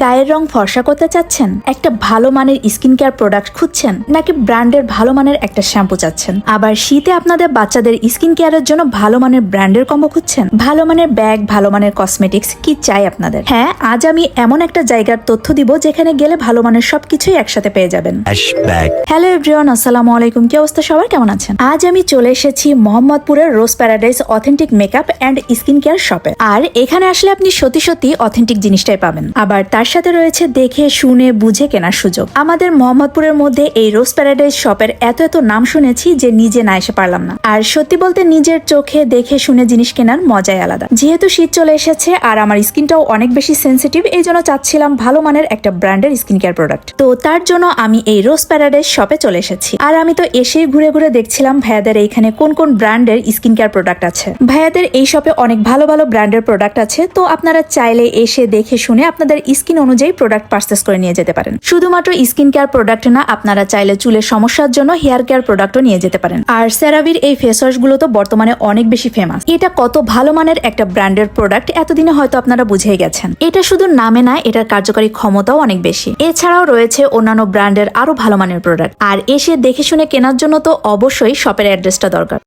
গায়ের রং ফর্সা করতে চাচ্ছেন? একটা ভালো মানের স্কিন কেয়ার প্রোডাক্ট খুঁজছেন? নাকি ব্র্যান্ডের ভালো মানের একটা শ্যাম্পু চাচ্ছেন? আবার শীতে আপনাদের বাচ্চাদের স্কিন কেয়ারের জন্য ভালো মানের ব্র্যান্ডের কম্বো খুঁজছেন? ভালো মানের ব্যাগ ভালো মানের কসমেটিক্স কি চাই আপনাদের? হ্যাঁ আজ আমি এমন একটা জায়গার তথ্য দিব যেখানে গেলে ভালো মানের সবকিছুই একসাথে পেয়ে যাবেন। হ্যালো এভরিওয়ান আসসালামু আলাইকুম। কি অবস্থা সবার? কেমন আছেন? আজ আমি চলে এসেছি মোহাম্মদপুরের Rose Paradise authentic makeup and skin care শপে। আর এখানে আসলে আপনি সত্যি সত্যি অথেন্টিক জিনিসটাই পাবেন। আবার তার সাথে রয়েছে দেখে, শুনে, বুঝে কেনার সুযোগ। আমাদের মোহাম্মদপুরের মধ্যে এই রোজ প্যারাডাইস শপের এত এত নাম শুনেছি যে নিজে না এসে পারলাম না। আর সত্যি বলতে নিজের চোখে দেখে, শুনে জিনিস কেনার মজাই আলাদা। যেহেতু শীত চলে এসেছে আর আমার স্কিনটাও অনেক বেশি সেন্সিটিভ এই জন্য চাচ্ছিলাম ভালো মানের একটা ব্র্যান্ডের স্কিন কেয়ার প্রোডাক্ট তো তার জন্য আমি এই রোজ প্যারাডাইস শপে চলে এসেছি। আর আমি তো এসেই ঘুরে ঘুরে দেখছিলাম ভাইয়াদের এইখানে কোন কোন ব্র্যান্ডের স্কিন কেয়ার প্রোডাক্ট আছে। ভাইয়াদের এই শপে অনেক ভালো ভালো ব্র্যান্ডের প্রোডাক্ট আছে, তো আপনারা চাইলে এসে দেখে, শুনে আপনাদের স্কিন অনুযায়ী প্রোডাক্ট পারচেস করে নিয়ে যেতে পারেন। শুধুমাত্র স্কিন কেয়ার প্রোডাক্ট না, আপনারা চাইলে চুলের সমস্যার জন্য হেয়ার কেয়ার প্রোডাক্টও নিয়ে যেতে পারেন। আর সেরাভির এই ফেস ওয়াশগুলো তো বর্তমানে অনেক বেশি ফেমাস এটা কত ভালো মানের একটা ব্র্যান্ডের প্রোডাক্ট এতদিনে হয়তো আপনারা বুঝেই গেছেন। এটা শুধু নামে না, এটার কার্যকারী ক্ষমতাও অনেক বেশি। এছাড়াও রয়েছে অন্যান্য ব্র্যান্ডের আরও ভালো মানের প্রোডাক্ট আর এসে দেখে শুনে কেনার জন্য তো অবশ্যই শপের অ্যাড্রেসটা দরকার।